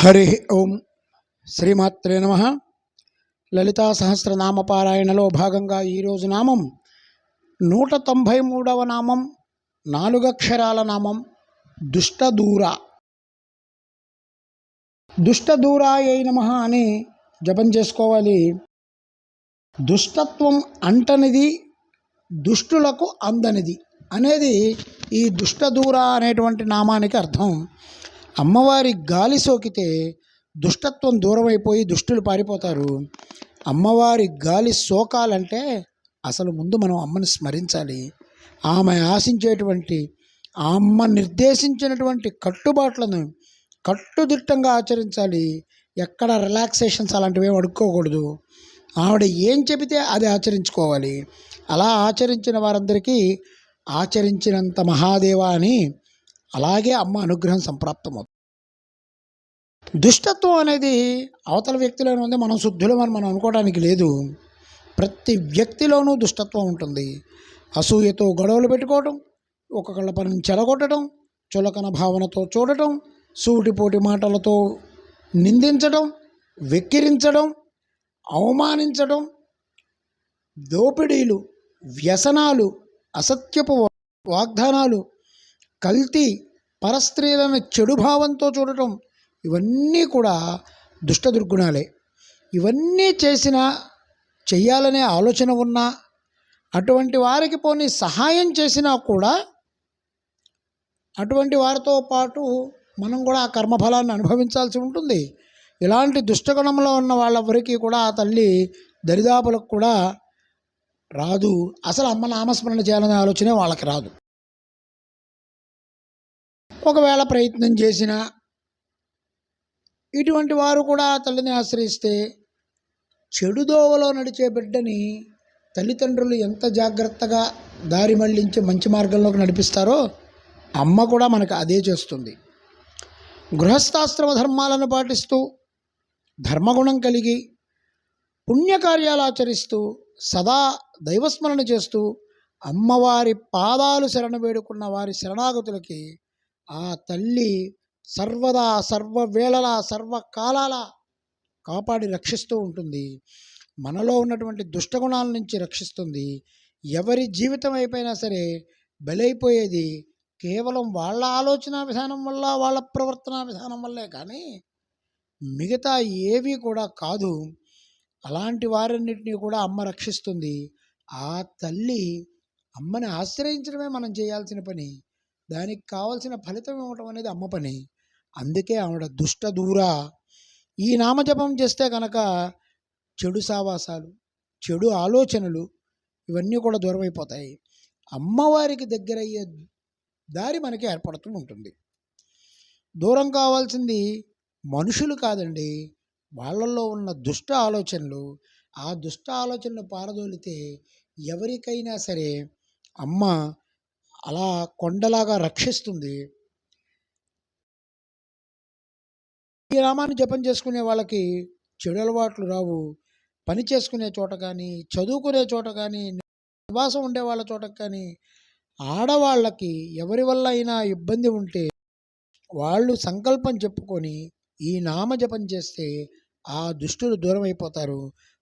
హరి ఓం శ్రీమాత్రే నమ. లలితా సహస్రనామపారాయణలో భాగంగా ఈరోజు నామం నూట తొంభై మూడవ నామం నాలుగక్షరాల నామం దుష్టదూర. దుష్టదూరాయ నమ అని జపం చేసుకోవాలి. దుష్టత్వం అంటనిది దుష్టులకు అందనిది. అనేది ఈ దుష్టదూర అనేటువంటి నామానికి అర్థం. అమ్మవారి గాలి సోకితే దుష్టత్వం దూరమైపోయి దుష్టులు పారిపోతారు. అమ్మవారి గాలి సోకాలంటే అసలు ముందు మనం అమ్మని స్మరించాలి. ఆమె ఆశించేటువంటి అమ్మ నిర్దేశించినటువంటి కట్టుబాట్లను కట్టుదిట్టంగా ఆచరించాలి. ఎక్కడ రిలాక్సేషన్స్ అలాంటివి అడుక్కోకూడదు. ఆవిడ ఏం చెబితే అది ఆచరించుకోవాలి. అలా ఆచరించిన వారందరికీ ఆచరించినంత మహాదేవ అని అలాగే అమ్మ అనుగ్రహం సంప్రాప్తమవుతుంది. దుష్టత్వం అనేది అవతల వ్యక్తిలోనే ఉంది మనం శుద్ధులమని మనం అనుకోవడానికి లేదు. ప్రతి వ్యక్తిలోనూ దుష్టత్వం ఉంటుంది. అసూయతో గొడవలు పెట్టుకోవటం ఒక్కొక్కళ్ళ పనిని చెడగొట్టడం చులకన భావనతో చూడటం సూటిపోటి మాటలతో నిందించడం వెక్కిరించడం అవమానించడం దోపిడీలు వ్యసనాలు అసత్యపు వాగ్దానాలు కల్తీ పరస్త్రీలను చెడు భావంతో చూడటం ఇవన్నీ కూడా దుష్ట దుర్గుణాలే. ఇవన్నీ చేసినా చెయ్యాలనే ఆలోచన ఉన్నా అటువంటి వారికి పోనీ సహాయం చేసినా కూడా అటువంటి వారితో పాటు మనం కూడా ఆ కర్మఫలాన్ని అనుభవించాల్సి ఉంటుంది. ఇలాంటి దుష్టగుణంలో ఉన్న వాళ్ళెవరికి కూడా ఆ తల్లి దరిదాపులకు కూడా రాదు. అసలు అమ్మ నామస్మరణ చేయాలనే ఆలోచనే వాళ్ళకి రాదు. ఒకవేళ ప్రయత్నం చేసినా ఇటువంటి వారు కూడా తల్లిని ఆశ్రయిస్తే చెడు దోవలో నడిచే బిడ్డని తల్లిదండ్రులు ఎంత జాగ్రత్తగా దారి మళ్ళించి మంచి మార్గంలోకి నడిపిస్తారో అమ్మ కూడా మనకు అదే చేస్తుంది. గృహస్థాశ్రమ ధర్మాలను పాటిస్తూ ధర్మగుణం కలిగి పుణ్యకార్యాలు ఆచరిస్తూ సదా దైవస్మరణ చేస్తూ అమ్మవారి పాదాలు శరణ వేడుకున్న వారి శరణాగతులకి ఆ తల్లి సర్వదా సర్వవేళలా సర్వకాలాల కాపాడి రక్షిస్తూ ఉంటుంది. మనలో ఉన్నటువంటి దుష్టగుణాల నుంచి రక్షిస్తుంది. ఎవరి జీవితం అయిపోయినా సరే బలైపోయేది కేవలం వాళ్ళ ఆలోచన విధానం వల్ల వాళ్ళ ప్రవర్తన విధానం వల్లే కానీ మిగతా ఏవి కూడా కాదు. అలాంటి వారన్నింటినీ కూడా అమ్మ రక్షిస్తుంది. ఆ తల్లి అమ్మని ఆశ్రయించడమే మనం చేయాల్సిన పని. దానికి కావాల్సిన ఫలితం ఇవ్వటం అనేది అమ్మ పని. అందుకే ఆవిడ దుష్ట దూర. ఈ నామజపం చేస్తే కనుక చెడు సావాసాలు చెడు ఆలోచనలు ఇవన్నీ కూడా దూరం అయిపోతాయి అమ్మవారికి దగ్గరయ్యే దారి మనకి ఏర్పడుతూ ఉంటుంది. దూరం కావాల్సింది మనుషులు కాదండి. వాళ్ళల్లో ఉన్న దుష్ట ఆలోచనలు. ఆ దుష్ట ఆలోచనలు పారదోలితే ఎవరికైనా సరే అమ్మ అలా కొండలాగా రక్షిస్తుంది. ఈ నామాన్ని జపం చేసుకునే వాళ్ళకి చెడు అలవాట్లు రావు. పని చేసుకునే చోట కానీ చదువుకునే చోట కానీ నివాసం ఉండే వాళ్ళ చోట కానీ ఆడవాళ్ళకి ఎవరి వల్ల అయినా ఇబ్బంది ఉంటే వాళ్ళు సంకల్పం చెప్పుకొని ఈ నామ జపం చేస్తే ఆ దుష్టులు దూరం అయిపోతారు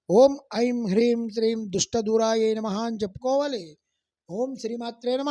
ఓం ఐం హ్రీం శ్రీం దుష్ట దూరాయ నమ అని చెప్పుకోవాలి. ఓం శ్రీమాత్రే నమ.